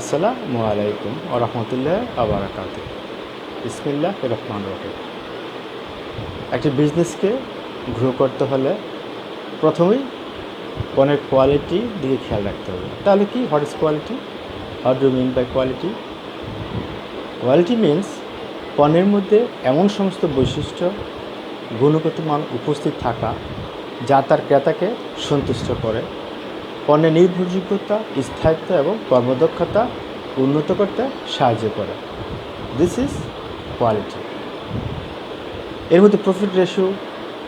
আসসালামু আলাইকুম ও রহমতুল্লাহ আবরাকাত ইসমিল্লাহ রহমান রহিম। একটি বিজনেসকে গ্রো করতে হলে প্রথমেই পণ্যের কোয়ালিটি দিকে খেয়াল রাখতে হবে। তাহলে কি? What is quality what do mean by quality quality means পণ্যের মধ্যে এমন সমস্ত বৈশিষ্ট্য, গুণগত মান উপস্থিত থাকা যা তার ক্রেতাকে সন্তুষ্ট করে। পণ্যের নির্ভরযোগ্যতা, স্থায়িত্ব এবং কর্মদক্ষতা উন্নত করতে সাহায্য করে। দিস ইজ কোয়ালিটি এর মধ্যে প্রফিট রেশিও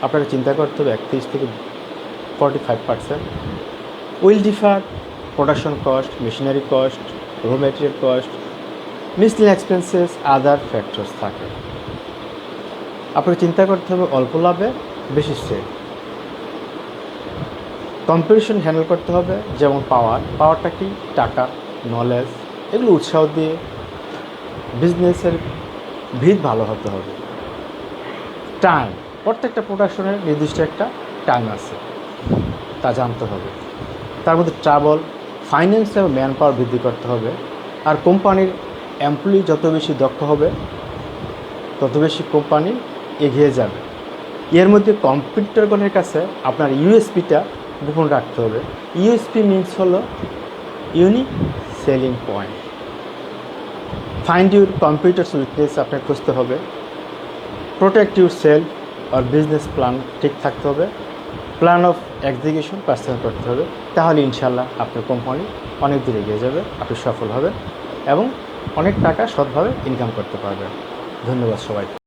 আপনারা চিন্তা করতে হবে, একত্রিশ থেকে forty five percent will differ production cost machinery cost raw material cost miscellaneous expenses other factors থাকে। আপনাকে চিন্তা করতে হবে, অল্প লাভে বেশি সেল কম্পিটিশন হ্যান্ডেল করতে হবে, যেমন পাওয়ার পাওয়ারটা কি? টাকা নলেজ এগুলো উৎসাহ দিয়ে বিজনেসের ভিত ভালো হতে হবে। টাইম প্রত্যেকটা প্রোডাকশনের নির্দিষ্ট একটা টাইম আছে, তা জানতে হবে। তার মধ্যে ট্রাভেল ফাইন্যান্স এবং ম্যান পাওয়ার বৃদ্ধি করতে হবে, আর কোম্পানির এমপ্লয়ি যত বেশি দক্ষ হবে, তত বেশি কোম্পানি এগিয়ে যাবে। এর মধ্যে কম্পিউটারগণের কাছে আপনার ইউএসপিটা গোপন রাখতে হবে। ইউএসপি মিনস হলো unique selling point find your computer weakness আপনাকে খুঁজতে হবে। প্রোটেক্ট ইউর সেলফ আর বিজনেস প্ল্যান ঠিক থাকতে হবে। প্ল্যান অফ এক্সিকিউশন পার্সোনাল করতে হবে। তাহলে ইনশাল্লাহ আপনার কোম্পানি অনেক দূর এগিয়ে যাবে, আপনি সফল হবেন এবং অনেক টাকা সৎভাবে ইনকাম করতে পারবেন। ধন্যবাদ সবাই